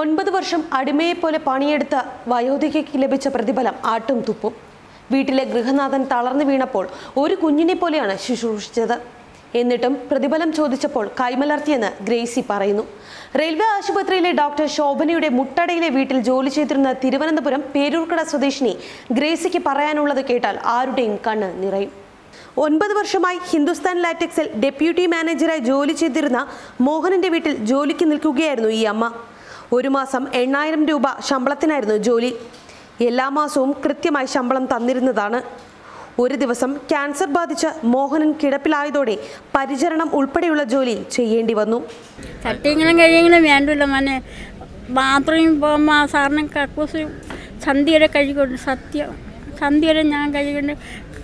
ഒൻപത് വർഷം അടിമയെപ്പോലെ പണിയെടുത്ത വയോധികയ്ക്ക് ലഭിച്ച പ്രതിഫലം ആട്ടും തുപ്പും. വീട്ടിലെ ഗൃഹനാഥൻ തളർന്നു വീണപ്പോൾ ഒരു കുഞ്ഞിനെ പോലെയാണ് ശുശ്രൂഷിച്ചത്. എന്നിട്ടും പ്രതിഫലം ചോദിച്ചപ്പോൾ കൈമലർത്തിയെന്ന് ഗ്രേസി പറയുന്നു. റെയിൽവേ ആശുപത്രിയിലെ ഡോക്ടർ ശോഭനയുടെ മുട്ടടയിലെ വീട്ടിൽ ജോലി ചെയ്തിരുന്ന തിരുവനന്തപുരം പേരൂർക്കട സ്വദേശിനി ഗ്രേസിക്ക് പറയാനുള്ളത് കേട്ടാൽ ആരുടെയും കണ്ണ് നിറയും. ഒൻപത് വർഷമായി ഹിന്ദുസ്ഥാൻ ലാറ്റക്സിൽ ഡെപ്യൂട്ടി മാനേജറായി ജോലി ചെയ്തിരുന്ന മോഹനന്റെ വീട്ടിൽ ജോലിക്ക് നിൽക്കുകയായിരുന്നു ഈ അമ്മ. ഒരു മാസം എണ്ണായിരം രൂപ ശമ്പളത്തിനായിരുന്നു ജോലി. എല്ലാ മാസവും കൃത്യമായി ശമ്പളം തന്നിരുന്നതാണ്. ഒരു ദിവസം ക്യാൻസർ ബാധിച്ച് മോഹനൻ കിടപ്പിലായതോടെ പരിചരണം ഉൾപ്പെടെയുള്ള ജോലി ചെയ്യേണ്ടി വന്നു. ചട്ടിയെങ്കിലും കഴിയെങ്കിലും വേണ്ടില്ല മോനെ. ബാത്റൂമിൽ പോകുമ്പോൾ സാറിന് കക്കൂസ് സന്ധ്യയുടെ കഴിക്കൊണ്ട് സത്യം സന്ധ്യയുടെ ഞാൻ കഴിക്കൊണ്ട്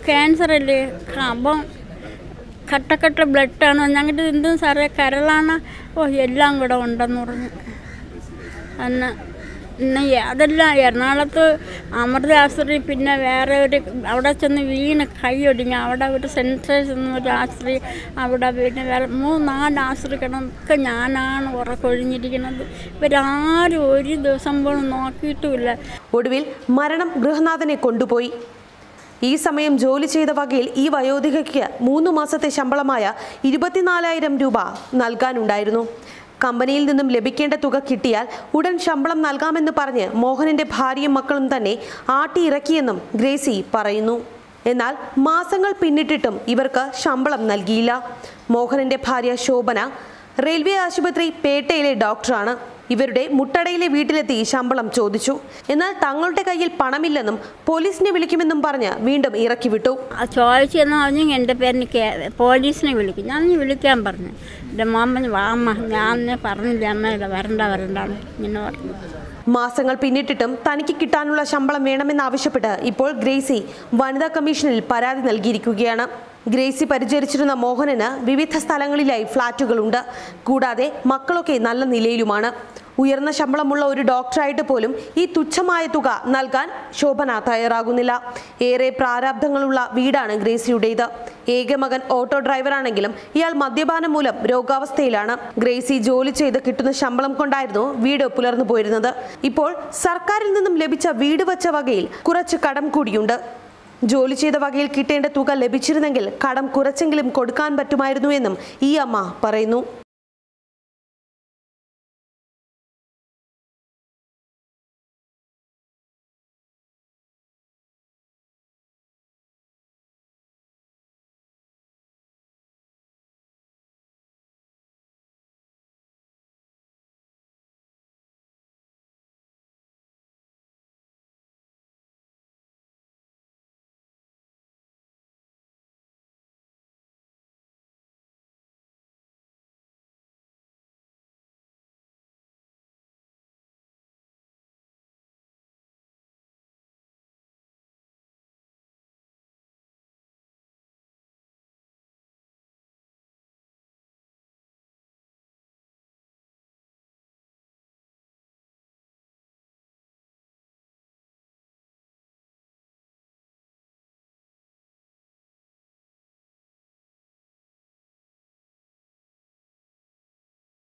ക്യാൻസർ അല്ലേ? അപ്പം കട്ടക്കട്ട ബ്ലഡാണ് ഞങ്ങളുടെ എന്തും സാറേ കരളാണ്. ഓ എല്ലാം കൂടെ ഉണ്ടെന്ന് പറഞ്ഞു. അന്ന് ഇന്ന് അതെല്ലാം എറണാകുളത്ത് അമൃത പിന്നെ വേറെ ഒരു അവിടെ ചെന്ന് വീണ് കൈ ഒടിഞ്ഞു അവിടെ ഒരു സെൻസേഴ്സ് എന്നൊരു ആശുപത്രി അവിടെ പിന്നെ വേറെ മൂന്നാൽ ആശുപത്രി കിടന്നൊക്കെ ഞാനാണ് ഉറക്കൊഴിഞ്ഞിരിക്കുന്നത്. ഇവരാരും ഒരു ദിവസം പോലും നോക്കിയിട്ടുമില്ല. ഒടുവിൽ മരണം ഗൃഹനാഥനെ കൊണ്ടുപോയി. ഈ സമയം ജോലി ചെയ്ത വകയിൽ ഈ വയോധികയ്ക്ക് മൂന്ന് മാസത്തെ ശമ്പളമായ ഇരുപത്തിനാലായിരം രൂപ നൽകാനുണ്ടായിരുന്നു. കമ്പനിയിൽ നിന്നും ലഭിക്കേണ്ട തുക കിട്ടിയാൽ ഉടൻ ശമ്പളം നൽകാമെന്ന് പറഞ്ഞ് മോഹനന്റെ ഭാര്യയും മക്കളും തന്നെ ആട്ടിയിറക്കിയെന്നും ഗ്രേസി പറയുന്നു. എന്നാൽ മാസങ്ങൾ പിന്നിട്ടിട്ടും ഇവർക്ക് ശമ്പളം നൽകിയില്ല. മോഹനന്റെ ഭാര്യ ശോഭന റെയിൽവേ ആശുപത്രി പേട്ടയിലെ ഡോക്ടറാണ്. ഇവരുടെ മുട്ടടയിലെ വീട്ടിലെത്തി ശമ്പളം ചോദിച്ചു. എന്നാൽ തങ്ങളുടെ കയ്യിൽ പണമില്ലെന്നും പോലീസിനെ വിളിക്കുമെന്നും പറഞ്ഞ് വീണ്ടും ഇറക്കി വിട്ടു. ചോദിച്ചു ചോദിച്ചെന്ന് പറഞ്ഞു എന്റെ പേരിന് പോലീസിനെ വിളിക്കും. ഞാൻ വിളിക്കാൻ പറഞ്ഞു. എന്റെ മോൻ വാമ്മ ഞാൻ പറഞ്ഞില്ല. അമ്മ ഇവിടെ വരണ്ട വരണ്ടാണ് ഇങ്ങനെ പറഞ്ഞു. മാസങ്ങൾ പിന്നിട്ടിട്ടും തനിക്ക് കിട്ടാനുള്ള ശമ്പളം വേണമെന്നാവശ്യപ്പെട്ട് ഇപ്പോൾ ഗ്രേസി വനിതാ കമ്മീഷനിൽ പരാതി നൽകിയിരിക്കുകയാണ്. ഗ്രേസി പരിചരിച്ചിരുന്ന മോഹനന് വിവിധ സ്ഥലങ്ങളിലായി ഫ്ളാറ്റുകളുണ്ട്. കൂടാതെ മക്കളൊക്കെ നല്ല നിലയിലുമാണ്. ഉയർന്ന ശമ്പളമുള്ള ഒരു ഡോക്ടറായിട്ട് പോലും ഈ തുച്ഛമായ തുക നൽകാൻ ശോഭന തയ്യാറാകുന്നില്ല. ഏറെ പ്രാരാബ്ധങ്ങളുള്ള വീടാണ് ഗ്രേസിയുടേത്. ഏക മകൻ ഓട്ടോ ഡ്രൈവറാണെങ്കിലും ഇയാൾ മദ്യപാനം മൂലം രോഗാവസ്ഥയിലാണ്. ഗ്രേസി ജോലി ചെയ്ത് കിട്ടുന്ന ശമ്പളം കൊണ്ടായിരുന്നു വീട് പുലർന്നു പോയിരുന്നത്. ഇപ്പോൾ സർക്കാരിൽ നിന്നും ലഭിച്ച വീട് വച്ച വകയിൽ കുറച്ച് കടം കൂടിയുണ്ട്. ജോലി ചെയ്ത വകയിൽ കിട്ടേണ്ട തുക ലഭിച്ചിരുന്നെങ്കിൽ കടം കുറച്ചെങ്കിലും കൊടുക്കാൻ പറ്റുമായിരുന്നു എന്നും ഈ അമ്മ പറയുന്നു.